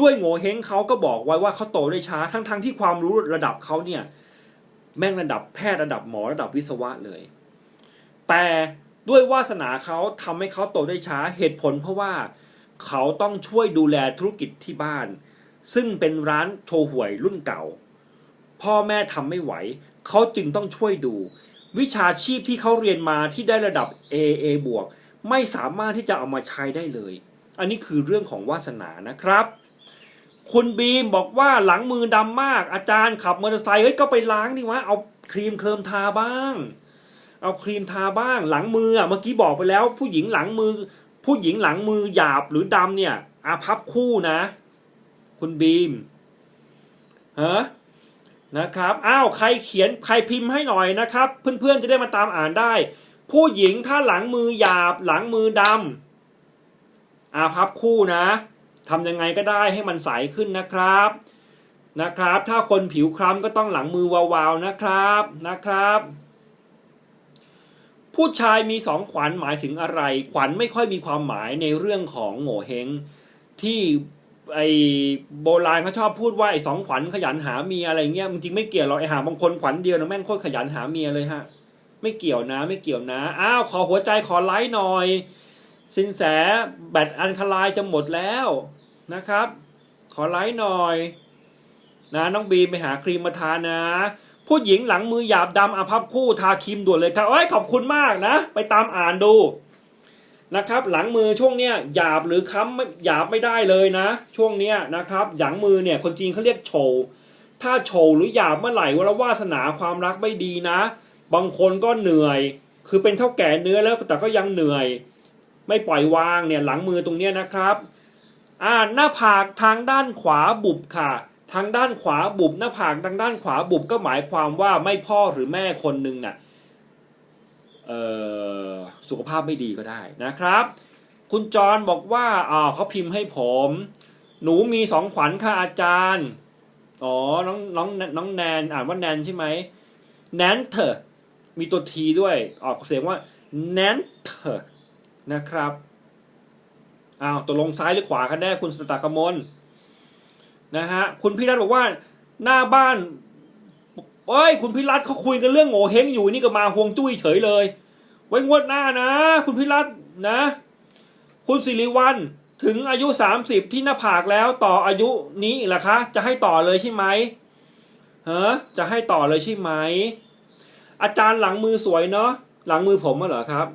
ด้วยโง่เฮงเขาก็บอกไว้ว่าเขาโตได้ช้าทั้งๆทที่ความรู้ระดับเขาเนี่ย แม่งระดับแพทย์ระดับหมอระดับวิศวะเลย แต่ด้วยวาสนาเขาทำให้เขาโตได้ช้าเหตุผลเพราะว่าเขาต้องช่วยดูแลธุรกิจที่บ้าน ซึ่งเป็นร้านโชห่วยรุ่นเก่า พ่อแม่ทำไม่ไหว เขาจึงต้องช่วยดู วิชาชีพที่เขาเรียนมาที่ได้ระดับ AA บวกไม่สามารถที่จะเอามาใช้ได้เลย อันนี้คือเรื่องของวาสนานะครับ คุณบีมบอกว่าหลังมือดำมาก อาจารย์ขับมอเตอร์ไซค์เฮ้ยก็ไปล้างดิวะเอาครีมเคลิมทาบ้าง เอาครีมทาบ้าง หลังมืออะเมื่อกี้บอกไปแล้ว ผู้หญิงหลังมือ ผู้หญิงหลังมือหยาบหรือดำเนี่ยอาพับคู่นะ คุณบีมฮะนะครับอ้าวใครเขียนใครพิมพ์ให้หน่อยนะครับ เพื่อนๆจะได้มาตามอ่านได้ ผู้หญิงถ้าหลังมือหยาบหลังมือดำอาพับคู่นะ ทำยังไงก็ได้ให้มันใสขึ้นนะครับนะครับ ถ้าคนผิวคล้ำก็ต้องหลังมือวาวๆนะครับนะครับ ผู้ชายมีสองขวัญหมายถึงอะไร ขวัญไม่ค่อยมีความหมายในเรื่องของโง่เฮงที่ไอโบราณเขาชอบพูดว่าไอสองขวัญขยันหาเมียอะไรเงี้ยจริงไม่เกี่ยวหรอกไอหาบางคนขวัญเดียวนะแม่งโคตรขยันหาเมียเลยฮะ ไม่เกี่ยวนะไม่เกี่ยวนะอ้าวขอหัวใจขอไลค์หน่อย สินแสแบตอันคลายจะหมดแล้ว นะครับ ขอไลค์หน่อย นะน้องบีไปหาครีมมาทานะ ผู้หญิงหลังมือหยาบดำอาพับคู่ทาครีมด่วนเลยครับเอ้ยขอบคุณมากนะ ไปตามอ่านดูนะครับ หลังมือช่วงเนี้ยหยาบหรือค้ำไม่หยาบไม่ได้เลยนะ ช่วงเนี้ยนะครับ หลังมือเนี่ยคนจีนเขาเรียกโฉวถ้าโฉวหรือหยาบเมื่อไหร่เวลาวาสนาความรักไม่ดีนะ บางคนก็เหนื่อย คือเป็นเท่าแก่เนื้อแล้วแต่ก็ยังเหนื่อย ไม่ปล่อยวางเนี่ยหลังมือตรงเนี้ยนะครับ อ่าหน้าผากทางด้านขวาบุบค่ะ ทางด้านขวาบุบ หน้าผากทางด้านขวาบุบก็หมายความว่าไม่พ่อหรือแม่คนหนึ่งน่ะเอ่อสุขภาพไม่ดีก็ได้นะครับ คุณจรบอกว่าอ่าเขาพิมพ์ให้ผม หนูมีสองขวัญค่ะอาจารย์ อ๋อ น้องน้องน้องแนนอ่านว่าแนนใช่ไหมแนนเถอะมีตัวทีด้วย ออกเสียงว่าแนนเถอะนะครับ อ้าวตกลงซ้ายหรือขวากันแน่คุณสตากมลนะฮะคุณพิรัตบอกว่าหน้าบ้านเอ้ย คุณพิรัตเขาคุยกันเรื่องโง่เฮงอยู่นี่ก็มาห่วงจุ้ยเฉยเลย ไว้งวดหน้านะ คุณพิรัตนะ คุณสิริวัลถึงอายุสามสิบที่หน้าผากแล้วต่ออายุนี้อีกเหรอคะ จะให้ต่อเลยใช่ไหมเฮะจะให้ต่อเลยใช่ไหม อาจารย์หลังมือสวยเนาะหลังมือผมเหรอครับ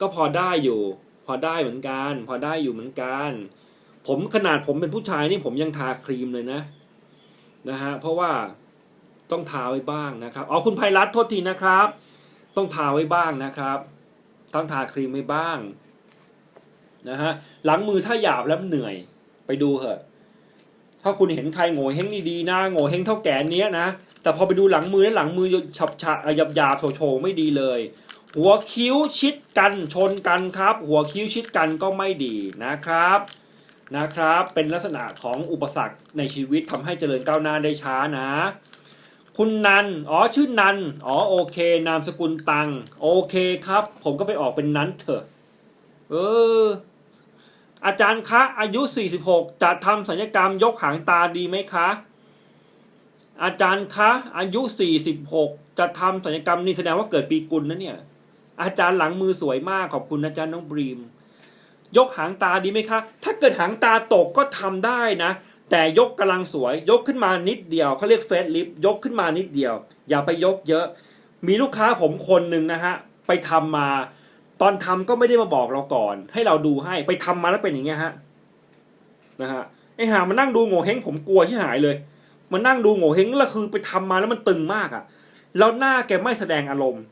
ก็พอได้อยู่ พอได้เหมือนกัน พอได้อยู่เหมือนกัน ผมขนาดผมเป็นผู้ชายนี่ผมยังทาครีมเลยนะ นะฮะเพราะว่าต้องทาไว้บ้างนะครับอ๋อคุณไพรัตโทษทีนะครับ ต้องทาไว้บ้างนะครับ ต้องทาครีมไว้บ้างนะฮะหลังมือถ้าหยาบแล้วเหนื่อยไปดูเถอะ ถ้าคุณเห็นใครโง่เฮงดีๆนะโง่เฮงเท่าแก่เนี้ยนะแต่พอไปดูหลังมือแล้วหลังมือฉับฉะหยาบหยาบๆโฉไม่ดีเลย หัวคิ้วชิดกันชนกันครับ หัวคิ้วชิดกันก็ไม่ดีนะครับนะครับ เป็นลักษณะของอุปสรรคในชีวิตทำให้เจริญก้าวหน้าได้ช้านะ คุณนันอ๋อชื่อนันอ๋อโอเค นามสกุลตังโอเคครับ ผมก็ไปออกเป็นนั้นเถอะ เออ อาจารย์คะอายุ 46 จะทำศัลยกรรมยกหางตาดีไหมคะ อาจารย์คะอายุ 46 จะทำศัลยกรรมนี่แสดงว่าเกิดปีกุลนะเนี่ย อาจารย์หลังมือสวยมากขอบคุณอาจารย์น้องบรีม ยกหางตาดีไหมคะ ถ้าเกิดหางตาตกก็ทำได้นะ แต่ยกกำลังสวย ยกขึ้นมานิดเดียวเขาเรียกเฟสลิฟยกขึ้นมานิดเดียว อย่าไปยกเยอะ มีลูกค้าผมคนหนึ่งนะฮะไปทำมา ตอนทำก็ไม่ได้มาบอกเราก่อน ให้เราดูให้ไปทำมาแล้วเป็นอย่างเงี้ยฮะนะฮะไอหามานั่งดูโง่เฮงผมกลัวที่หายเลยมานั่งดูโง่เฮงแล้วคือไปทำมาแล้วมันตึงมากอะ่ะแล้วหน้าแกไม่แสดงอารมณ์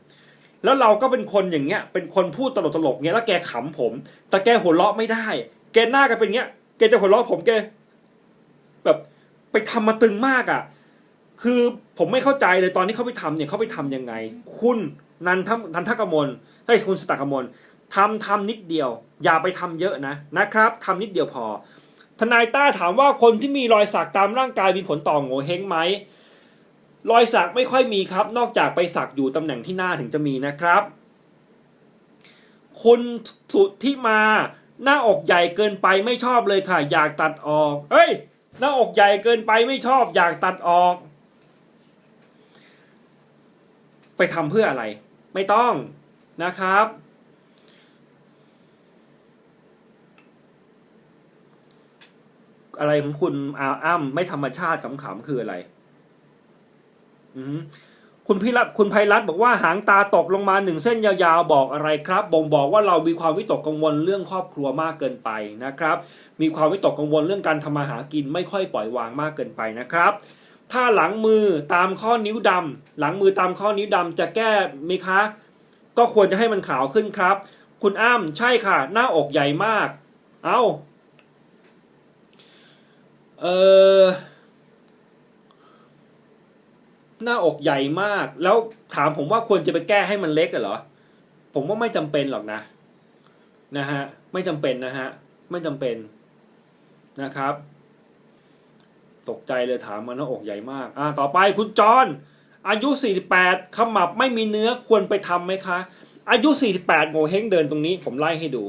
แล้วเราก็เป็นคนอย่างเงี้ย เป็นคนพูดตลกตลกๆเงี้ยแล้วแกขำผม แต่แกหัวเราะไม่ได้ แกหน้าแกเป็นเงี้ย แกจะหัวเราะผมแก แบบไปทำมาตึงมากอะ่ะ คือผมไม่เข้าใจเลยตอนที่เขาไปทำเนี่ยเขาไปทำยังไง คุณนันทนันทกมลให้คุณสตากมลทำทำนิดเดียว อย่าไปทำเยอะนะนะครับทำนิดเดียวพอ ทนายต้าถามว่าคนที่มีรอยสักตามร่างกายมีผลต่อโง่เฮงไหม รอยสักไม่ค่อยมีครับ นอกจากไปสักอยู่ตำแหน่งที่หน้าถึงจะมีนะครับ คุณสุดทธิมาหน้าอกใหญ่เกินไปไม่ชอบเลยค่ะ อยากตัดออก เอ้ย หน้าอกใหญ่เกินไปไม่ชอบ อยากตัดออก ไปทำเพื่ออะไร ไม่ต้องนะครับอะไรของคุณอาอ้ำไม่ธรรมชาติขำๆคืออะไร คุณพิรัตคุณไพรัตน์บอกว่าหางตาตกลงมาหนึ่งเส้นยาวๆบอกอะไรครับ บ่งบอกว่าเรามีความวิตกกังวลเรื่องครอบครัวมากเกินไปนะครับ มีความวิตกกังวลเรื่องการทำมาหากินไม่ค่อยปล่อยวางมากเกินไปนะครับ ถ้าหลังมือตามข้อนิ้วดำหลังมือตามข้อนิ้วดำจะแก้ไหมคะ ก็ควรจะให้มันขาวขึ้นครับ คุณอ้ำใช่ค่ะ หน้าอกใหญ่มาก เอา้า เออ หน้าอกใหญ่มาก แล้วถามผมว่าควรจะไปแก้ให้มันเล็กเหรอ ผมว่าไม่จำเป็นหรอกนะ นะฮะ ไม่จำเป็นนะฮะ ไม่จำเป็นนะครับ ตกใจเลยถามมาหน้าอกใหญ่มาก อ่า ต่อไปคุณจอนอายุ 48ขมับไม่มีเนื้อควรไปทำไหมคะ อายุ 48โงเฮงเดินตรงนี้ ผมไล่ให้ดู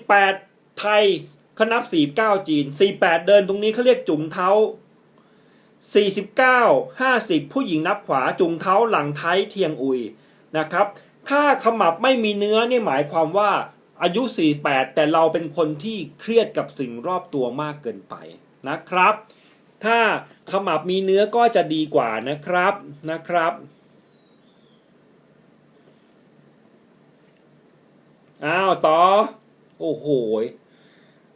48 ไทยเขานับ49 จีน 48 เดินตรงนี้เขาเรียกจุงเท้า 49 50 ผู้หญิงนับขวาจุงเท้าหลังไทยเทียงอุยนะครับ ถ้าขมับไม่มีเนื้อนี่หมายความว่าอายุ 48 แต่เราเป็นคนที่เครียดกับสิ่งรอบตัวมากเกินไปนะครับ ถ้าขมับมีเนื้อก็จะดีกว่านะครับนะครับอ้าวต่อ โอ้โห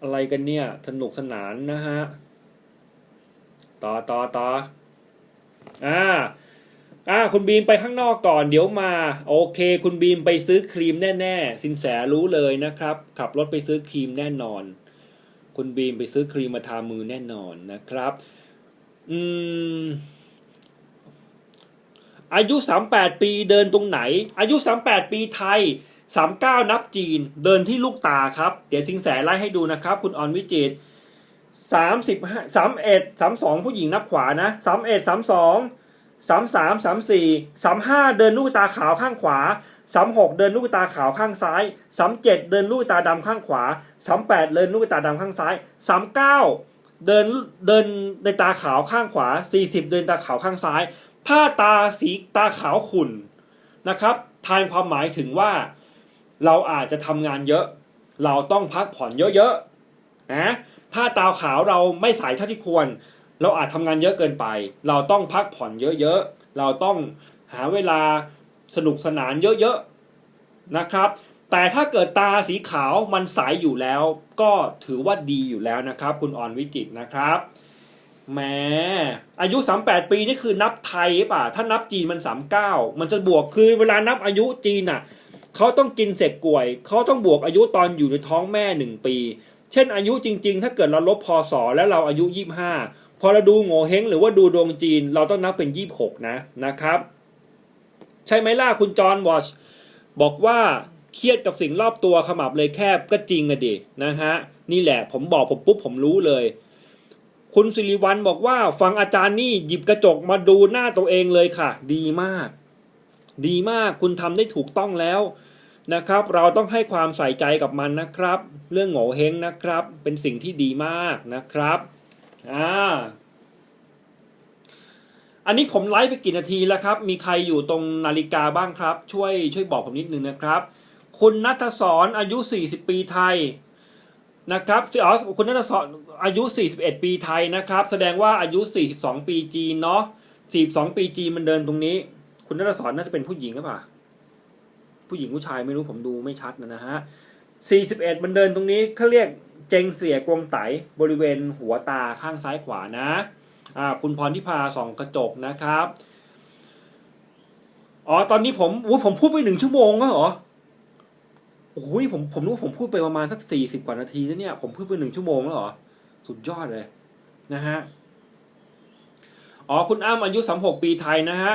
อะไรกันเนี่ย สนุกสนานนะฮะ ต่อต่อต่ออ่าอ่าคุณบีมไปข้างนอกก่อนเดี๋ยวมา โอเค คุณบีมไปซื้อครีมแน่ ๆ สินแสรู้เลยนะครับ ขับรถไปซื้อครีมแน่นอน คุณบีมไปซื้อครีมมาทามือแน่นอนนะครับ อืม อายุ 38 ปีเดินตรงไหน อายุ 38 ปีไทย 39 นับจีน เดินที่ลูกตาครับ เดี๋ยวสิงแสไล่ให้ดูนะครับ คุณออนวิจิต สามสิบห้าสามเอ็ดสามสองผู้หญิงนับขวานะสามเอ็ดสามสองสามสามสามสี่สามห้าเดินลูกตาขาวข้างขวาสามหกเดินลูกตาขาวข้างซ้ายสามเจ็ดเดินลูกตาดำข้างขวาสามแปดเดินลูกตาดำข้างซ้ายสามเก้าเดินเดินในตาขาวข้างขวาสี่สิบเดินตาขาวข้างซ้าย ถ้าตาสีตาขาวขุ่นนะครับทานความหมายถึงว่าเราอาจจะทำงานเยอะ เราต้องพักผ่อนเยอะๆนะ ถ้าตาขาวเราไม่ใสเท่าที่ควร เราอาจทำงานเยอะเกินไป เราต้องพักผ่อนเยอะๆ เราต้องหาเวลาสนุกสนานเยอะๆนะครับ แต่ถ้าเกิดตาสีขาวมันใสอยู่แล้ว ก็ถือว่าดีอยู่แล้วนะครับ คุณออนวิจิตรนะครับแหมอายุ 38 ปีนี่คือนับไทยหรือเปล่าถ้านับจีนมัน 39 มันจะบวกคือเวลานับอายุจีนอะเขาต้องกินเสกกล้วย เขาต้องบวกอายุตอนอยู่ในท้องแม่หนึ่งปี เช่นอายุจริง ๆ ถ้าเกิดเราลบพศแล้วเราอายุยี่ห้าพอเราดูโง่เฮงหรือว่าดูดวงจีนเราต้องนับเป็นยี่หกนะนะครับ ใช่ไหมล่ะคุณจอห์นวอชบอกว่าเครียดกับสิ่งรอบตัวขมับเลยแคบก็จริงอะดินะฮะนี่แหละผมบอกผมปุ๊บผมรู้เลย คุณสิริวัลบอกว่าฟังอาจารย์นี่หยิบกระจกมาดูหน้าตัวเองเลยค่ะ ดีมาก ดีมากคุณทำได้ถูกต้องแล้ว นะครับ เราต้องให้ความใส่ใจกับมันนะครับ เรื่องโง่เฮงนะครับ เป็นสิ่งที่ดีมากนะครับอ่าอันนี้ผมไลฟ์ไปกี่นาทีแล้วครับ มีใครอยู่ตรงนาฬิกาบ้างครับ ช่วยช่วยบอกผมนิดนึงนะครับ คุณนัทศรอายุ 40 ปีไทยนะครับอ๋อคุณนัทศรอายุ 41 ปีไทยนะครับ แสดงว่าอายุ 42 ปีจีนเนาะ 42 ปีจีนมันเดินตรงนี้ คุณนัทศรน่าจะเป็นผู้หญิงหรือเปล่า ผู้หญิงผู้ชายไม่รู้ผมดูไม่ชัดนะนะฮะ41 มันเดินตรงนี้เขาเรียกเจงเสียกวงไตบริเวณหัวตาข้างซ้ายขวานะอ่าคุณพรทิพาส่องกระจกนะครับอ๋อตอนนี้ผมอู้ผมพูดไปหนึ่งชั่วโมงแล้วเหรอโอ้ยผมผมนึกว่าผมพูดไปประมาณสักสี่สิบกว่านาทีแล้วเนี่ย ผมพูดไปหนึ่งชั่วโมงแล้วเหรอ สุดยอดเลยนะฮะ อ๋อคุณอ้ำอายุสามหกปีไทยนะฮะ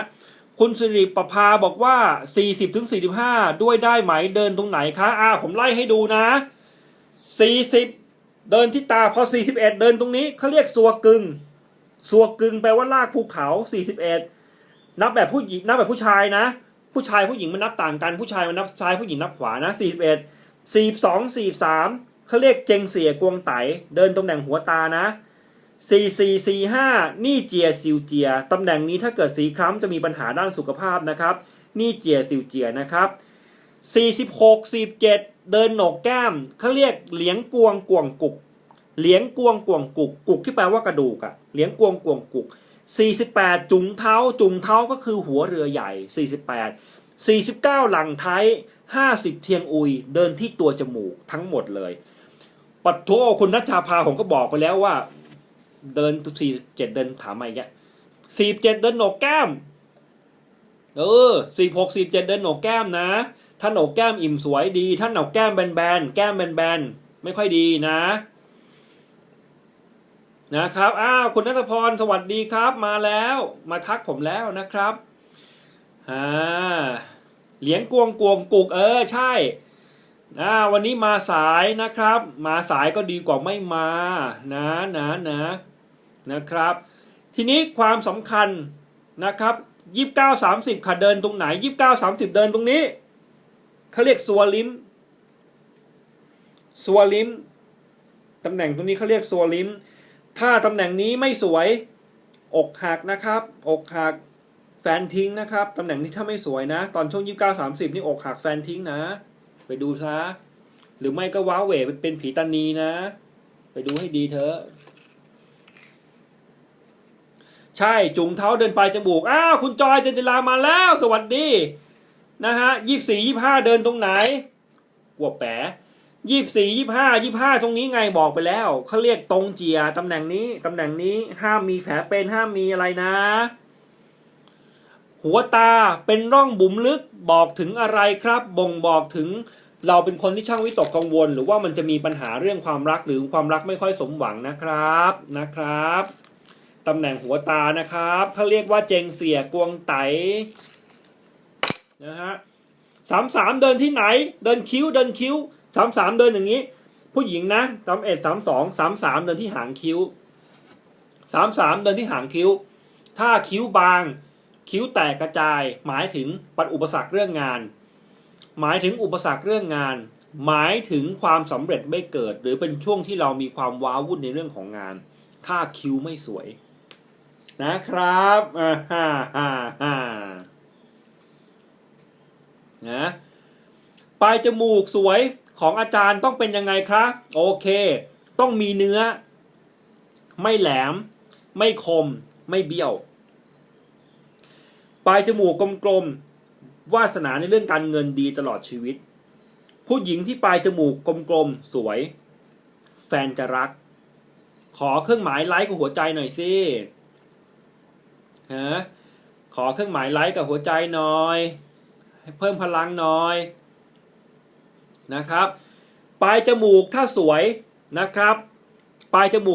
คุณสิริประภาบอกว่า 40ถึง45 ด้วยได้ไหมเดินตรงไหนคะอ่าผมไล่ให้ดูนะ 40 เดินที่ตาพอ 41 เดินตรงนี้เขาเรียกสัวกึงสัวกึงแปลว่าลากภูเขา 41 นับแบบผู้หญิงนับแบบผู้ชายนะ ผู้ชายผู้หญิงมันนับต่างกันผู้ชายมันนับซ้ายผู้หญิงนับขวานะ 41 42 43เขาเรียกเจงเสียกวงไตเดินตำแหน่งหัวตานะ 4 4 4 5 นี่เจียซิวเจีย ตำแหน่งนี้ถ้าเกิดสีคล้ำจะมีปัญหาด้านสุขภาพนะครับ นี่เจียซิวเจียนะครับ 46 47 เดินโหนกแก้มเขาเรียกเหลียงกวงกวงกุก เหลียงกวงกวงกุก กุกที่แปลว่ากระดูกอะเหลียงกวงกวงกุก 48 จุงเท้า จุงเท้าก็คือหัวเรือใหญ่ 48 49 หลังไทย 50 เทียงอุย เดินที่ตัวจมูกทั้งหมดเลย ปัดโทคุณนัชชาภาผมก็บอกไปแล้วว่า เดิน47เจ็ดเดินถามมาอีกอะ47เดินโหนกแก้ม เออ46 47เจ็ดเดินโหนกแก้มนะ ถ้าโหนกแก้มอิ่มสวยดี ถ้าหนกแก้มแบนๆแก้มแบนๆไม่ค่อยดีนะนะครับอ้าวคุณนัทพรสวัสดีครับ มาแล้ว มาทักผมแล้วนะครับอ่าเหลียงกวงกวงกุกเออใช่อ่าวันนี้มาสายนะครับ มาสายก็ดีกว่าไม่มา นะนะนะ นะครับ ทีนี้ความสำคัญนะครับยี่สิบเก้าสามสิบค่ะเดินตรงไหนยี่สิบเก้าสามสิบเดินตรงนี้เขาเรียกซัวลิมซัวลิมตำแหน่งตรงนี้เขาเรียกซัวลิมถ้าตำแหน่งนี้ไม่สวย อกหักนะครับ อกหักแฟนทิ้งนะครับตำแหน่งนี้ถ้าไม่สวยนะ ตอนช่วงยี่สิบเก้าสามสิบนี่อกหักแฟนทิ้งนะ ไปดูซะหรือไม่ก็ว้าเหวเป็นผีตานีนะ ไปดูให้ดีเถอะ ใช่จุงเท้าเดินไปลายจมูกอ้าวคุณจอยเจนจิลามาแล้ว สวัสดีนะฮะยี่สี่ยี่ห้าเดินตรงไหนกัวแปะยี่สี่ยี่ห้ายี่ห้าตรงนี้ไงบอกไปแล้วเขาเรียกตรงเจียตำแหน่งนี้ตำแหน่งนี้ห้ามมีแผลเป็นห้ามมีอะไรนะ หัวตาเป็นร่องบุ๋มลึกบอกถึงอะไรครับ บ่งบอกถึงเราเป็นคนที่ช่างวิตกกังวล หรือว่ามันจะมีปัญหาเรื่องความรักหรือความรักไม่ค่อยสมหวังนะครับนะครับ ตำแหน่งหัวตานะครับเขาเรียกว่าเจงเสียกวงไตนะฮะสามสามเดินที่ไหน เดินคิ้วเดินคิ้วสามสามเดินอย่างนี้ ผู้หญิงนะสามเอ็ดสามสองสามสามเดินที่หางคิ้วสามสามเดินที่หางคิ้ว ถ้าคิ้วบาง คิ้วแตกกระจาย หมายถึงปัดอุปสรรคเรื่องงาน หมายถึงอุปสรรคเรื่องงาน หมายถึงความสำเร็จไม่เกิด หรือเป็นช่วงที่เรามีความว้าวุ่นในเรื่องของงาน ถ้าคิ้วไม่สวย นะครับอ่าฮ่าฮ่าฮ่านะปลายจมูกสวยของอาจารย์ต้องเป็นยังไงครับโอเค ต้องมีเนื้อ ไม่แหลม ไม่คม ไม่เบี้ยว ปลายจมูกกลมๆวาสนาในเรื่องการเงินดีตลอดชีวิต ผู้หญิงที่ปลายจมูกกลมๆสวย แฟนจะรัก ขอเครื่องหมายไลค์กับหัวใจหน่อยสิ ฮะขอเครื่องหมายไลค์กับหัวใจหน่อยให้เพิ่มพลังหน่อยนะครับ ปลายจมูกถ้าสวยนะครับ ปลายจมูก